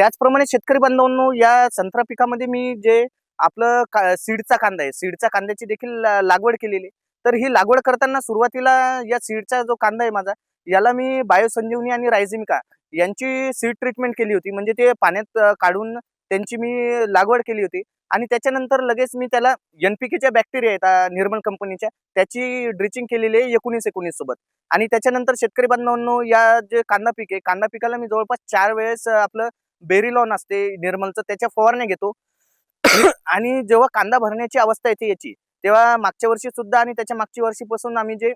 त्याचप्रमाणे शेतकरी बांधवांनो या संत्रा पिकामध्ये मी जे आपलं का सीडचा कांदा आहे सीडच्या कांद्याची देखील लागवड केलेली तर ही लागवड करताना सुरुवातीला या सीडचा जो कांदा आहे माझा याला मी बायोसंजीवनी आणि रायझिमिका यांची सीड ट्रीटमेंट केली होती. म्हणजे ते पाण्यात काढून त्यांची मी लागवड केली होती. आणि त्याच्यानंतर लगेच मी त्याला एनपीकेच्या बॅक्टेरिया आहेत निर्मल कंपनीच्या त्याची ड्रिचिंग केलेली आहे एकोणीस एकोणीस सोबत. आणि त्याच्यानंतर शेतकरी बांधवांनो या जे कांदा पीक आहे कांदा पिकाला मी जवळपास चार वेळेस आपलं बेरीलॉन असते निर्मलचं त्याच्या फवारण्या घेतो. आणि जेव्हा कांदा भरण्याची अवस्था येते याची तेव्हा मागच्या वर्षी सुद्धा आणि त्याच्या मागच्या वर्षीपासून आम्ही जे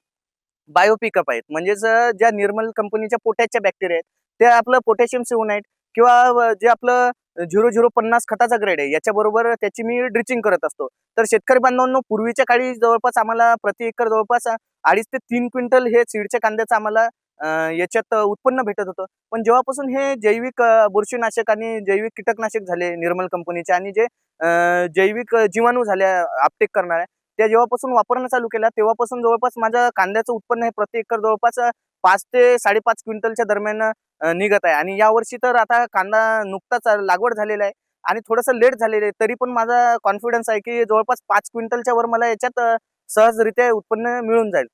बायो पिकअप आहेत म्हणजेच ज्या निर्मल कंपनीच्या पोटॅशच्या बॅक्टेरिया आहेत ते आपलं पोटॅशियम सिवनाईट किंवा जे आपलं झिरो झिरो पन्नास खताचा ग्रेड आहे याच्याबरोबर त्याची मी ड्रिचिंग करत असतो. तर शेतकरी बांधवांनो पूर्वीच्या काळी जवळपास आम्हाला प्रति एकर जवळपास अडीच ते तीन क्विंटल हे सीडच्या कांद्याचं आम्हाला याच्यात उत्पन्न भेटत होतं. पण जेव्हापासून हे जैविक बुरशीनाशक आणि जैविक कीटकनाशक झाले निर्मल कंपनीचे आणि जे जैविक जीवाणू झाल्या आपटेक करणाऱ्या त्या जेव्हापासून वापरणं चालू केला तेव्हापासून जवळपास माझ्या कांद्याचं उत्पन्न हे प्रति एकर जवळपास पाच ते साडेपाच क्विंटलच्या दरम्यान निघत आहे. आणि यावर्षी तर आता कांदा नुकताच लागवड झालेला आहे. आणि थोडंसं लेट झालेलं आहे. तरी पण माझा कॉन्फिडन्स आहे की जवळपास पाच क्विंटलच्या वर मला याच्यात सहजरित्या उत्पन्न मिळून जाईल.